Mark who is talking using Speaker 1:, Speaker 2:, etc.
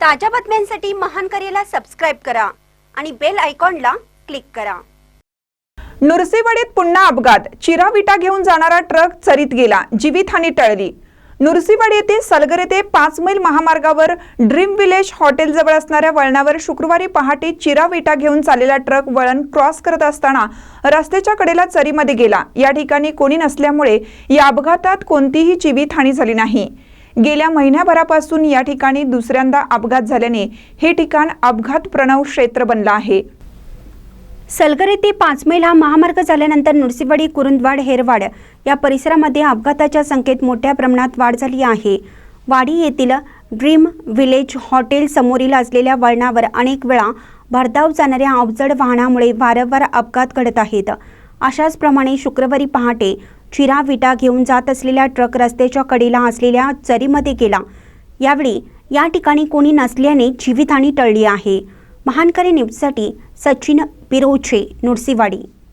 Speaker 1: ताज्या बातम्यांसाठी महान करेला सबस्क्राईब करा आणि बेल आयकॉनला क्लिक करा.
Speaker 2: नुरसीवाडीत पुन्हा अपघात. चिरा विटा घेऊन जाणारा ट्रक चरीत गेला. जीवितहानी टळली. नुरसीवाडी येथे सलगर येथे पाच मैल महामार्गावर ड्रीम विलेज हॉटेलजवळ असणाऱ्या वळणावर शुक्रवारी पहाटे चिरा विटा घेऊन चाललेला ट्रक वळण क्रॉस करत असताना रस्त्याच्या कडेला चरीमध्ये गेला. या ठिकाणी कोणी नसल्यामुळे या अपघातात कोणतीही जीवितहानी झाली नाही. गेल्या महिन्याभरापासून या ठिकाणी दुसऱ्यांदा अपघात झाल्याने हे ठिकाण अपघात प्रणव क्षेत्र बनलं आहे.
Speaker 1: सलगर येथे पाच मैल हा महामार्ग झाल्यानंतर नुरसीवाडी कुरुंदवाड हेरवाड या परिसरामध्ये अपघाताच्या संख्येत मोठ्या प्रमाणात वाढ झाली आहे. वाडी येथील ड्रीम विलेज हॉटेल समोरील असलेल्या वळणावर अनेक वेळा भरधाव जाणाऱ्या अवजड वाहनामुळे वारंवार अपघात घडत आहेत. अशाच प्रमाणे शुक्रवारी पहाटे चिरा विटा घेऊन जात असलेल्या ट्रक रस्त्याच्या कडेला असलेल्या चरीमध्ये गेला. यावेळी या ठिकाणी कोणी नसल्याने जीवितहानी टळली आहे. महानकरी न्यूजसाठी सचिन पिरोचे नुरसीवाडी